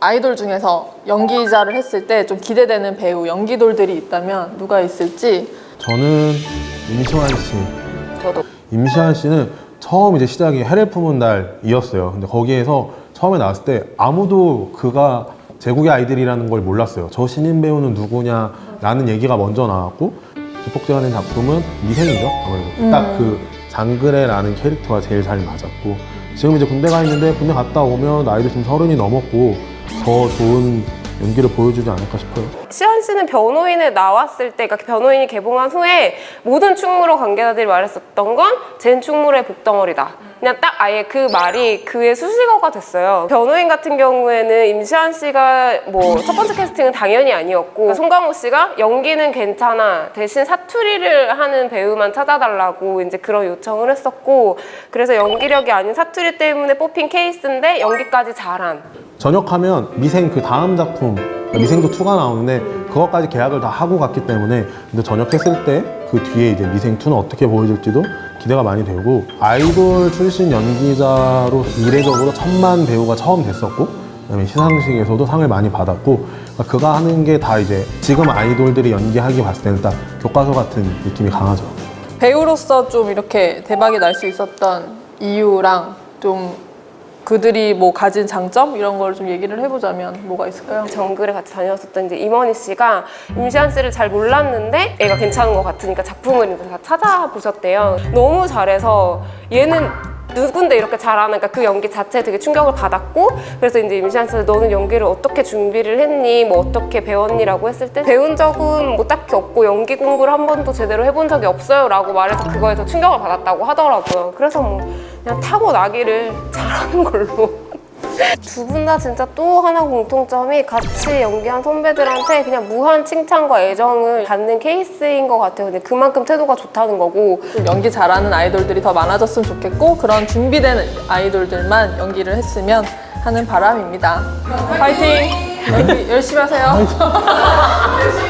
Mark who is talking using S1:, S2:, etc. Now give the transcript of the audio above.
S1: 아이돌 중에서 연기자를 했을 때 좀 기대되는 배우 연기돌들이 있다면 누가 있을지
S2: 저는 임시완 씨.
S3: 저도
S2: 임시완 씨는 처음 이제 시작이 해를 품은 날이었어요. 근데 거기에서 처음에 나왔을 때 아무도 그가 제국의 아이들이라는 걸 몰랐어요. 저 신인 배우는 누구냐라는 얘기가 먼저 나왔고 기폭제가 된 작품은 미생이죠. 아무래도 딱그 장그래라는 캐릭터가 제일 잘 맞았고 지금 이제 군대 가 있는데 군대 갔다 오면 나이도 지금 서른이 넘었고 더 좋은 연기를 보여주지 않을까 싶어요.
S3: 시안 씨는 변호인에 나왔을 때, 그러니까 변호인이 개봉한 후에 모든 충무로 관계자들이 말했었던 건쟨 충무로의 복덩어리다. 그냥 딱 아예 그 말이 그의 수식어가 됐어요. 변호인 같은 경우에는 임시완 씨가 뭐 첫 번째 캐스팅은 당연히 아니었고 송강호 씨가 연기는 괜찮아 대신 사투리를 하는 배우만 찾아달라고 이제 그런 요청을 했었고 그래서 연기력이 아닌 사투리 때문에 뽑힌 케이스인데 연기까지 잘한
S2: 전역하면 미생 그 다음 작품 미생도 2가 나오는데 그것까지 계약을 다 하고 갔기 때문에 근데 전역했을 때 그 뒤에 이제 미생 2는 어떻게 보여줄지도 기대가 많이 되고 아이돌 출신 연기자로 이례적으로 천만 배우가 처음 됐었고 그다음에 시상식에서도 상을 많이 받았고 그러니까 그가 하는 게 다 이제 지금 아이돌들이 연기하기 봤을 때는 딱 교과서 같은 느낌이 강하죠.
S1: 배우로서 좀 이렇게 대박이 날 수 있었던 이유랑 좀 그들이 뭐 가진 장점 이런 걸 좀 얘기를 해보자면 뭐가 있을까요?
S3: 정글에 같이 다녔었던 이제 임원희 씨가 임시완 씨를 잘 몰랐는데 애가 괜찮은 것 같으니까 작품을 다 찾아보셨대요. 너무 잘해서 얘는 누군데 이렇게 잘하는 그러니까 그 연기 자체에 되게 충격을 받았고 그래서 이제 임시완 씨가 너는 연기를 어떻게 준비를 했니 뭐 어떻게 배웠니라고 했을 때 배운 적은 뭐 딱히 없고 연기 공부를 한 번도 제대로 해본 적이 없어요라고 말해서 그거에서 충격을 받았다고 하더라고요. 그래서 뭐 그냥 타고나기를 잘하는 걸로. 두 분 다 진짜 또 하나 공통점이 같이 연기한 선배들한테 그냥 무한 칭찬과 애정을 갖는 케이스인 것 같아요. 근데 그만큼 태도가 좋다는 거고
S1: 좀 연기 잘하는 아이돌들이 더 많아졌으면 좋겠고 그런 준비된 아이돌들만 연기를 했으면 하는 바람입니다. 파이팅! 연기 열심히 하세요.